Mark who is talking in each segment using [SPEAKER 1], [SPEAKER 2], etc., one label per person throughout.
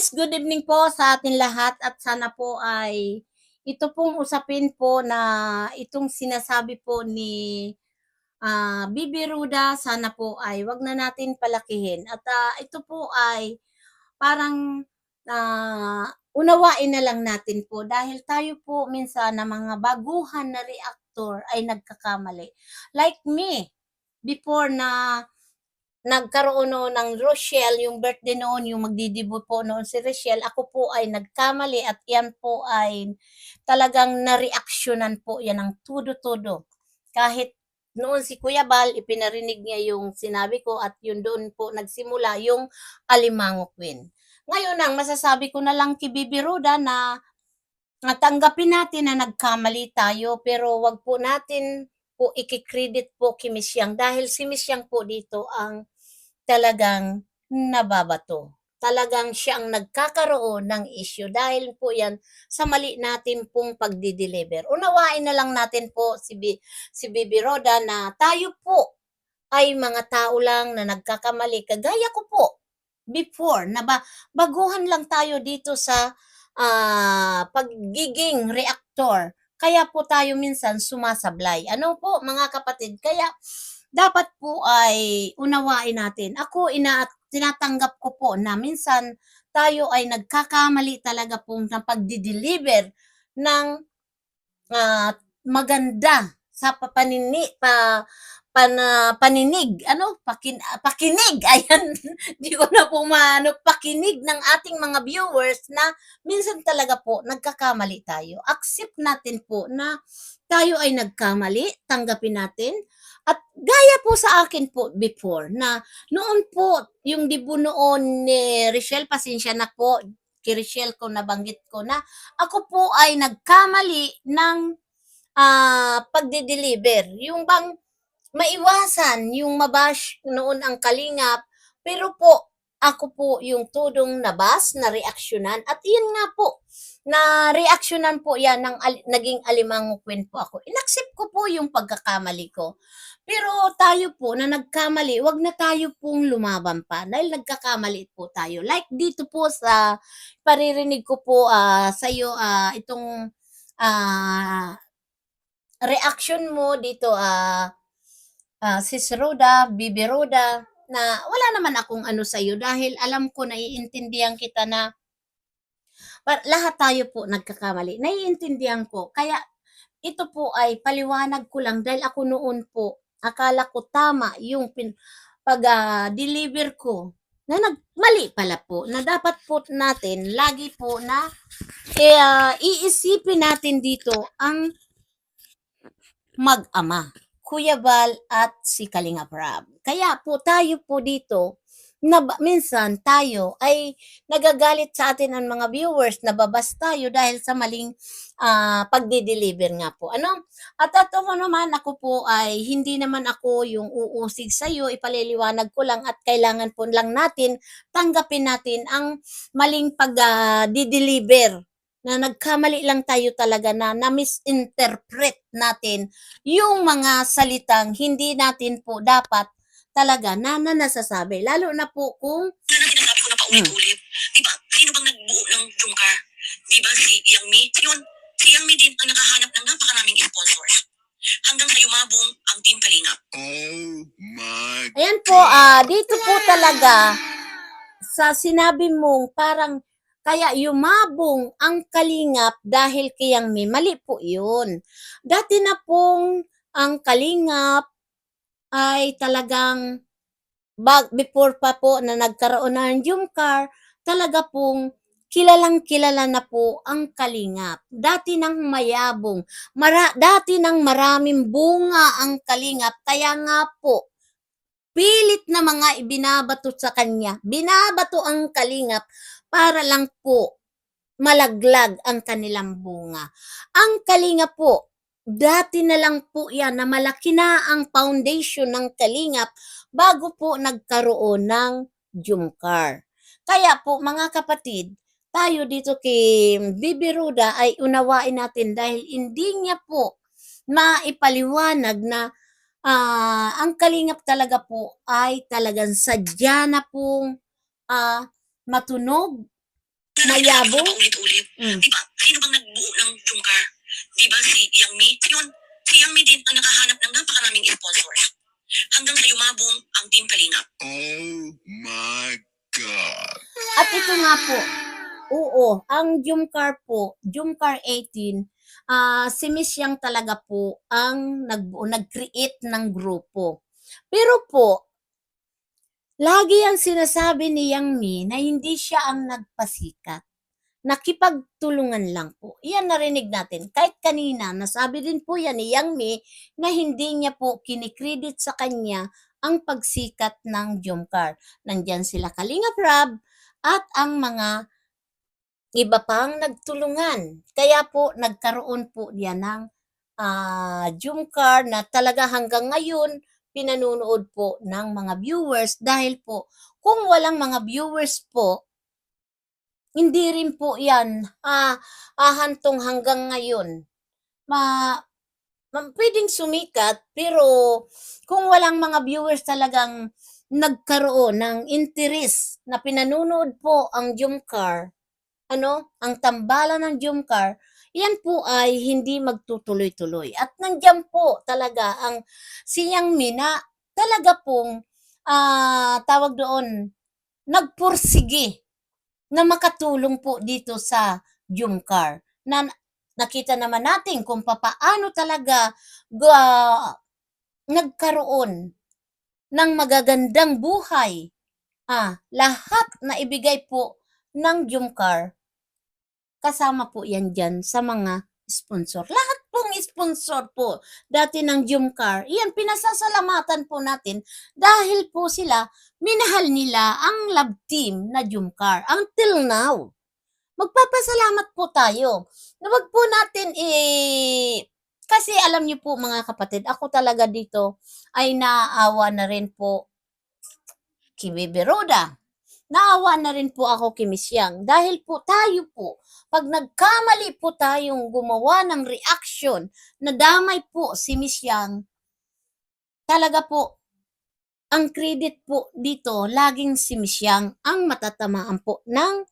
[SPEAKER 1] guys, good evening po sa atin lahat at sana po ay ito pong usapin po na itong sinasabi po ni ah, Bibi Ruda, sana po ay wag na natin palakihin. At ah, ito po ay parang ah, unawain na lang natin po dahil tayo po minsan na mga baguhan na reactor ay nagkakamali. Like me, before na nagkaroon noon ng Rochelle, yung birthday noon, yung magdidebut po noon si Rochelle, ako po ay nagkamali at yan po ay talagang nareaksyonan po yan ng tudo-tudo. Kahit noon si Kuya Bal, ipinarinig niya yung sinabi ko at yun doon po nagsimula yung Alimango Queen. Ngayon ang masasabi ko na lang kay Bibi Ruda na na tanggapin natin na nagkamali tayo pero wag po natin po ikikredit po kay Miss Yang dahil si Miss Yang po dito ang talagang nababato. Talagang siya ang nagkakaroon ng issue dahil po yan sa mali natin pong pagdi-deliver. Unawain na lang natin po si, Bi, si Bibi Roda na tayo po ay mga tao lang na nagkakamali. Kagaya ko po before na ba, baguhan lang tayo dito sa ah, pagiging reactor. Kaya po tayo minsan sumasablay. Ano po mga kapatid? Kaya dapat po ay unawain natin. Ako, ina tinatanggap ko po na minsan tayo ay nagkakamali talaga po ng pagdi-deliver ng ah, maganda sa papanini pa pana, paninig ano pakin, pakinig ayan di ko na po maano pakinig ng ating mga viewers na minsan talaga po nagkakamali tayo accept natin po na tayo ay nagkamali tanggapin natin at gaya po sa akin po before na noon po yung dibu noon ni Richelle, pasensya na po kay Richelle ko nabanggit ko na ako po ay nagkamali ng ah pagde-deliver. Yung bang maiwasan yung mabash noon ang kalingap pero po ako po yung tudong nabas na reaksyonan at yun nga po na reaksyonan po yan ng al- naging alimango queen po ako. Inaccept ko po yung pagkakamali ko. Pero tayo po na nagkamali, wag na tayo pong lumaban pa dahil nagkakamali po tayo. Like dito po sa paririnig ko po ah, sa iyo itong ah, reaction mo dito ah ah, Sis Roda, Bibi Roda na wala naman akong ano sa iyo dahil alam ko naiintindihan kita na lahat tayo po nagkakamali. Naiintindihan ko. Kaya ito po ay paliwanag ko lang dahil ako noon po akala ko tama yung pin, pag ah, deliver ko na nagmali pala po na dapat po natin lagi po na kaya iisipin natin dito ang mag-ama, Kuya Bal at si Kalinga Prab. Kaya po tayo po dito na minsan tayo ay nagagalit sa atin ang mga viewers na babas tayo dahil sa maling ah, pagdi-deliver nga po. Ano? At ito mo naman, ako po ay hindi naman ako yung uusig sa iyo, ipaliliwanag ko lang at kailangan po lang natin tanggapin natin ang maling pag-deliver na nagkamali lang tayo talaga na na-misinterpret natin yung mga salitang hindi natin po dapat talaga na, na nasasabi. Lalo na po kung
[SPEAKER 2] Ano na sinasabi ko na paulit-ulit. Di ba? Sino bang nagbuo ng Jungkar? Di ba si Yang Mi? Yun, si Yang Mi din ang nakahanap ng napakaraming sponsors. Hanggang sa yumabong ang Team Kalingap.
[SPEAKER 3] Oh my
[SPEAKER 1] Ayan po, ah dito po talaga sa sinabi mong parang kaya yumabong ang kalingap dahil kayang may mali po yun. Dati na pong ang kalingap ay talagang bag, before pa po na nagkaroon na ng Jumcar, talaga pong kilalang kilala na po ang kalingap. Dati nang mayabong, mara, dati nang maraming bunga ang kalingap, kaya nga po, pilit na mga ibinabato sa kanya. Binabato ang kalingap para lang po malaglag ang kanilang bunga. Ang kalingap po, dati na lang po yan na malaki na ang foundation ng kalingap bago po nagkaroon ng Jumcar. Kaya po mga kapatid, tayo dito kay Bibi Ruda ay unawain natin dahil hindi niya po maipaliwanag na ah, ang kalingap talaga po ay talagang sadya na pong ah, matunog
[SPEAKER 2] Na
[SPEAKER 1] Mayabong?
[SPEAKER 2] Paulit-ulit.
[SPEAKER 1] Mm.
[SPEAKER 2] Di ba? Sino bang nagbuo ng Jungkar? Di ba si Yang Mi? Yun, si Yang Mi din ang nakahanap ng napakaraming sponsors. Hanggang sa yumabong ang Team Kalingap.
[SPEAKER 3] Oh my God.
[SPEAKER 1] At ito nga po, oo, ang Jumcar po, Jumcar 18, ah si Miss Yang talaga po ang nagbuo, nag-create ng grupo. Pero po, lagi ang sinasabi ni Yang Mi na hindi siya ang nagpasikat. Nakipagtulungan lang po. Iyan narinig natin. Kahit kanina, nasabi din po yan ni Yang Mi na hindi niya po kinikredit sa kanya ang pagsikat ng Jumcar. Nandyan sila Kalinga Prab at ang mga iba pang nagtulungan. Kaya po nagkaroon po diyan ng ah, Jumcar na talaga hanggang ngayon pinanunood po ng mga viewers dahil po kung walang mga viewers po hindi rin po yan ah, ahantong hanggang ngayon. Ma, ma- pwedeng sumikat pero kung walang mga viewers talagang nagkaroon ng interest na pinanunood po ang Jumcar, ano, ang tambalan ng Jumcar, yan po ay hindi magtutuloy-tuloy. At nandiyan po talaga ang siyang mina, talaga pong ah, tawag doon, nagpursige na makatulong po dito sa Jumcar. Na nakita naman natin kung papaano talaga ga, nagkaroon ng magagandang buhay. Ah, lahat na ibigay po ng Jumcar, kasama po yan dyan sa mga sponsor. Lahat pong sponsor po dati ng Jumcar, yan pinasasalamatan po natin dahil po sila, minahal nila ang love team na Jumcar until now. Magpapasalamat po tayo. Na wag po natin eh, kasi alam niyo po mga kapatid, ako talaga dito ay naawa na rin po kay Roda. Naawa na rin po ako kay Miss Yang dahil po tayo po, pag nagkamali po tayong gumawa ng reaction na damay po si Miss Yang, talaga po, ang credit po dito, laging si Miss Yang ang matatamaan po ng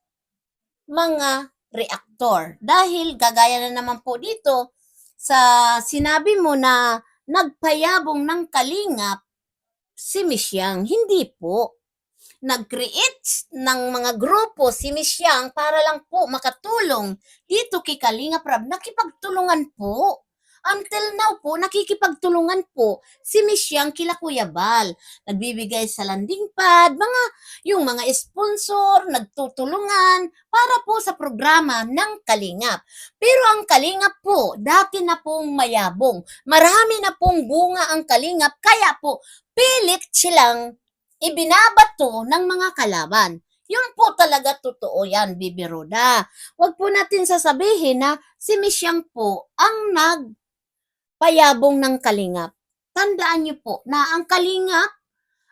[SPEAKER 1] mga reaktor. Dahil gagaya na naman po dito, sa sinabi mo na nagpayabong ng kalingap si Miss Yang, hindi po nag-create ng mga grupo si Miss Yang para lang po makatulong dito kay Kalinga Prab. Nakipagtulungan po. Until now po, nakikipagtulungan po si Miss Yang kila Kuya Bal. Nagbibigay sa landing pad, mga, yung mga sponsor, nagtutulungan para po sa programa ng Kalingap. Pero ang Kalingap po, dati na pong mayabong. Marami na pong bunga ang Kalingap, kaya po pilit silang ibinabato ng mga kalaban. Yun po talaga totoo yan, Bibi Roda. Huwag po natin sasabihin na si Miss Yang po ang nagpayabong ng kalingap. Tandaan niyo po na ang kalingap,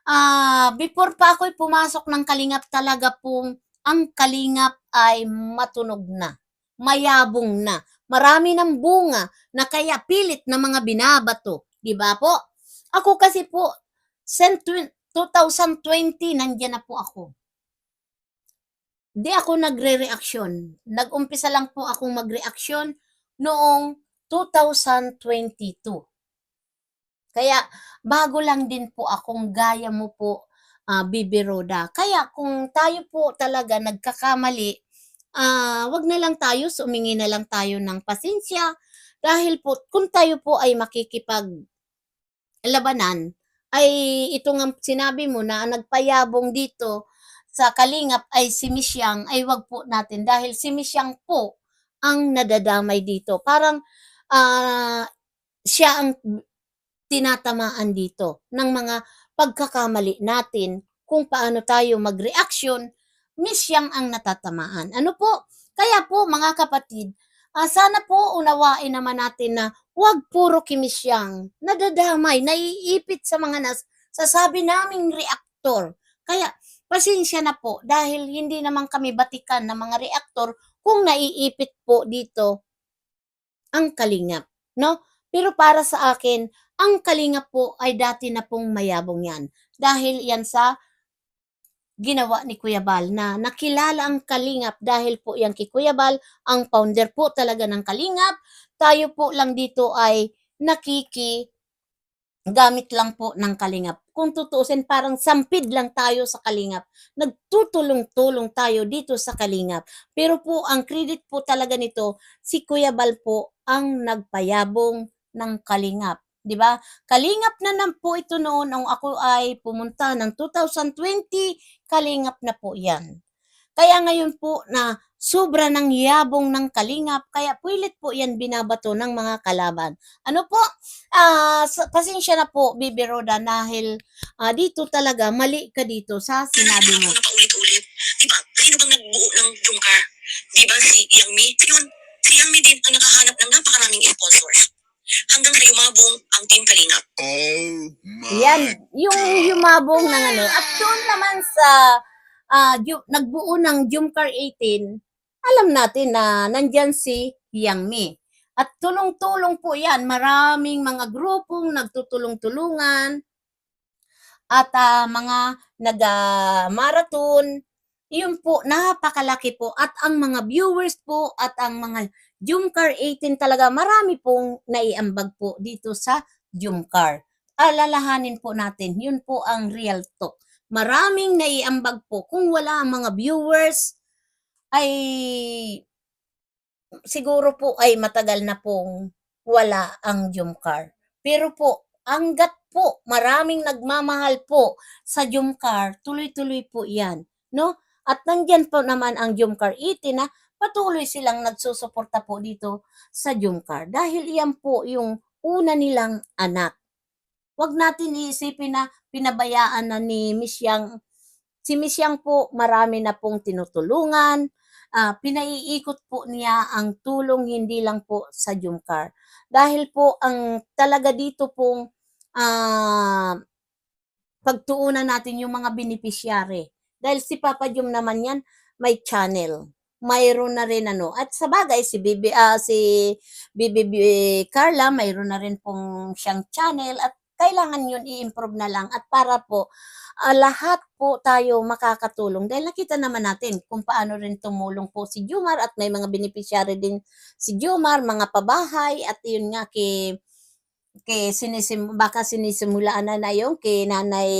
[SPEAKER 1] ah before pa ako'y pumasok ng kalingap, talaga pong ang kalingap ay matunog na, mayabong na, marami ng bunga na kaya pilit na mga binabato. Di ba po? Ako kasi po, since 2020, nandiyan na po ako. Di ako nagre-reaksyon. Nag-umpisa lang po akong magreaksyon noong 2022. Kaya bago lang din po akong gaya mo po, ah, Bibi Roda. Kaya kung tayo po talaga nagkakamali, ah, wag na lang tayo, sumingi na lang tayo ng pasensya. Dahil po, kung tayo po ay makikipag labanan, ay ito nga sinabi mo na nagpayabong dito sa Kalingap ay si Miss Yang, ay wag po natin dahil si Miss Yang po ang nadadamay dito. Parang ah, siya ang tinatamaan dito ng mga pagkakamali natin kung paano tayo mag-reaction, Miss Yang ang natatamaan. Ano po? Kaya po mga kapatid, ah, sana po unawain naman natin na huwag puro Miss Yang, nadadamay, naiipit sa mga nas, sasabi naming reaktor. Kaya pasensya na po dahil hindi naman kami batikan ng mga reaktor kung naiipit po dito ang kalingap, no? Pero para sa akin, ang kalingap po ay dati na pong mayabong yan. Dahil yan sa ginawa ni Kuya Bal na nakilala ang Kalingap dahil po yan kay Kuya Bal, ang founder po talaga ng Kalingap. Tayo po lang dito ay nakiki gamit lang po ng Kalingap. Kung tutuusin, parang sampid lang tayo sa Kalingap. Nagtutulong-tulong tayo dito sa Kalingap. Pero po, ang credit po talaga nito, si Kuya Bal po ang nagpayabong ng Kalingap. 'Di ba? Kalingap na nan po ito noon nung ako ay pumunta ng 2020, kalingap na po 'yan. Kaya ngayon po na sobra ng yabong ng kalingap, kaya puwilit po 'yan binabato ng mga kalaban. Ano po? Ah, sa- pasensya na po, Bibi Roda, dahil ah, dito talaga mali ka dito sa sinabi mo.
[SPEAKER 2] Paulit-ulit. Di ba? Sino bang nagbuo ng Jungkar? Di ba si Yang Mi? Yun, si Yang Mi din ang nakahanap ng napakaraming sponsors. Hanggang sa yumabong ang Team Kalingap.
[SPEAKER 3] Oh my
[SPEAKER 1] Yan, yung humabong ng ano. At doon naman sa ah, ju- nagbuo ng Jumcar 18, alam natin na nandyan si Yang Mi. At tulong-tulong po yan. Maraming mga grupong nagtutulong-tulungan at ah, mga nag-marathon. Yun po, napakalaki po. At ang mga viewers po at ang mga Jumcar 18 talaga, marami pong naiambag po dito sa Jumcar. Alalahanin po natin, yun po ang real talk. Maraming naiambag po. Kung wala mga viewers, ay siguro po ay matagal na pong wala ang Jumcar. Pero po, hanggat po maraming nagmamahal po sa Jumcar, tuloy-tuloy po yan. No? At nandyan po naman ang Jumcar 18 na patuloy silang nagsusuporta po dito sa Jumcar. Dahil iyan po yung una nilang anak. Huwag natin iisipin na pinabayaan na ni Miss Yang. Si Miss Yang po, marami na pong tinutulungan. Ah, pinaiikot po niya ang tulong hindi lang po sa Jumcar. Dahil po ang talaga dito pong ah, pagtuunan natin yung mga beneficiary. Dahil si Papa Jum naman yan, may channel. Mayroon na rin ano. At sa bagay, si Bibi, ah, si Bibi Carla, mayroon na rin pong siyang channel at kailangan yun i-improve na lang at para po ah, lahat po tayo makakatulong dahil nakita naman natin kung paano rin tumulong po si Jumar at may mga beneficiary din si Jumar, mga pabahay at yun nga kay kay sinisim baka sinisimulaan na na yung kay Nanay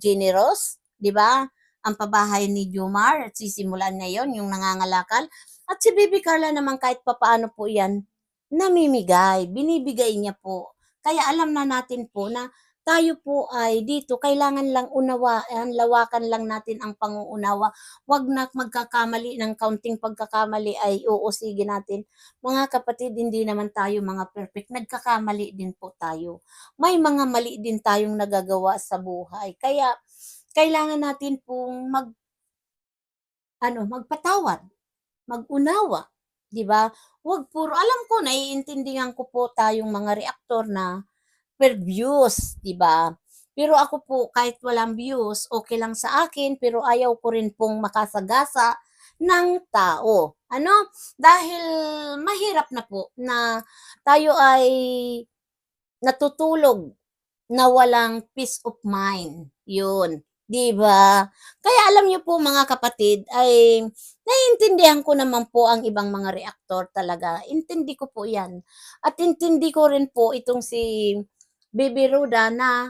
[SPEAKER 1] Jenny Ross, 'di ba? Ang pabahay ni Jumar at sisimulan na yon yung nangangalakal. At si Baby Carla naman kahit papaano po 'yan namimigay, binibigay niya po. Kaya alam na natin po na tayo po ay dito kailangan lang unawaan, lawakan lang natin ang panguunawa. Huwag na magkakamali ng kaunting pagkakamali ay uusigin natin. Mga kapatid, hindi naman tayo mga perfect. Nagkakamali din po tayo. May mga mali din tayong nagagawa sa buhay. Kaya kailangan natin pong mag ano, magpatawad, mag-unawa, 'di ba? Huwag puro alam ko naiintindihan ko po tayong mga reaktor na per views, 'di ba? Pero ako po kahit walang views, okay lang sa akin pero ayaw ko rin pong makasagasa ng tao. Ano? Dahil mahirap na po na tayo ay natutulog na walang peace of mind. Yun. 'Di ba? Kaya alam niyo po mga kapatid ay naiintindihan ko naman po ang ibang mga reaktor talaga. Intindi ko po 'yan. At intindi ko rin po itong si Baby Ruda na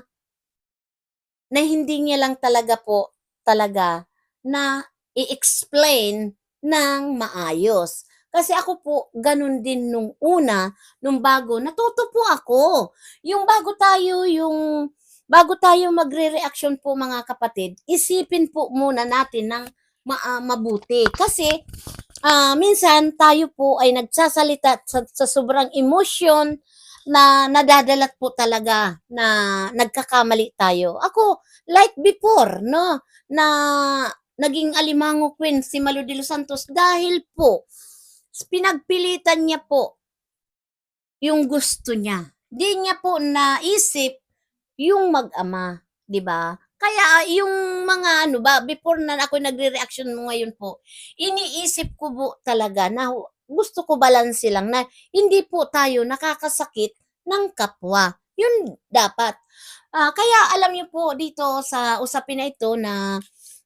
[SPEAKER 1] na hindi niya lang talaga po talaga na i-explain ng maayos. Kasi ako po, ganun din nung una, nung bago, natuto po ako. Yung bago tayo, yung bago tayo magre-reaction po mga kapatid, isipin po muna natin ng ma- ah, mabuti. Kasi ah, minsan tayo po ay nagsasalita sa, sa sobrang emosyon na nadadalat po talaga na nagkakamali tayo. Ako, like before, no, na naging alimango queen si Malu de los Santos dahil po pinagpilitan niya po yung gusto niya. Di niya po naisip yung mag-ama, 'di ba? Kaya yung mga ano ba, before na ako nagre-reaction mo ngayon po, iniisip ko po talaga na gusto ko balanse lang na hindi po tayo nakakasakit ng kapwa. Yun dapat. Ah, kaya alam niyo po dito sa usapin na ito na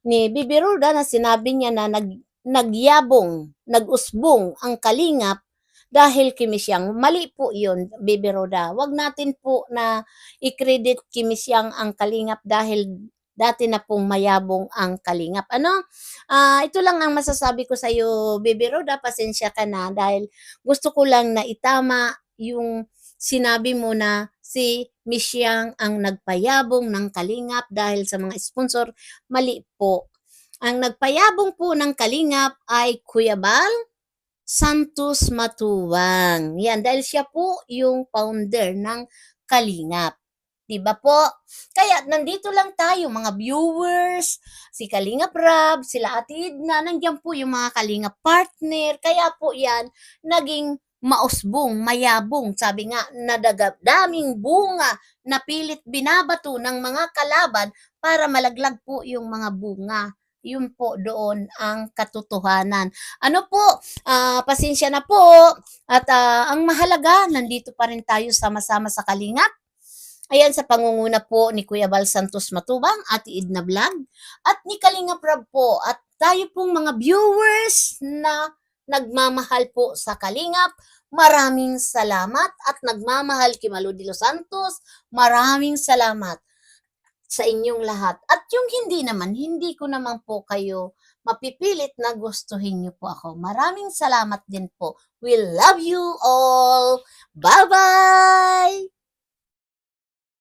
[SPEAKER 1] ni Bibi Ruda na sinabi niya na nag, nagyabong, nag-usbong ang kalingap dahil kimisyang. Mali po yun, Bibi Ruda. Huwag natin po na i-credit kimisyang ang kalingap dahil dati na pong mayabong ang kalingap. Ano? Ah, ito lang ang masasabi ko sa iyo, Bibi Roda, pasensya ka na dahil gusto ko lang na itama yung sinabi mo na si Misyang ang nagpayabong ng kalingap dahil sa mga sponsor. Mali po. Ang nagpayabong po ng kalingap ay Kuya Bal Santos Matuwang. Yan, dahil siya po yung founder ng kalingap. Diba po? Kaya nandito lang tayo mga viewers, si Kalingap Rab, sila Ate Edna, nandiyan po yung mga Kalingap partner. Kaya po yan, naging mausbong, mayabong. Sabi nga, nadaga, daming bunga na pilit binabato ng mga kalaban para malaglag po yung mga bunga. Yun po doon ang katotohanan. Ano po, ah, pasensya na po. At ah, ang mahalaga, nandito pa rin tayo sama-sama sa Kalingap. Ayan sa pangunguna po ni Kuya Bal Santos Matubang, Ate Edna Vlog, at ni Kalinga Prab po. At tayo pong mga viewers na nagmamahal po sa Kalingap. Maraming salamat at nagmamahal kay Malu de Santos. Maraming salamat sa inyong lahat. At yung hindi naman, hindi ko naman po kayo mapipilit na gustuhin niyo po ako. Maraming salamat din po. We love you all. Bye-bye!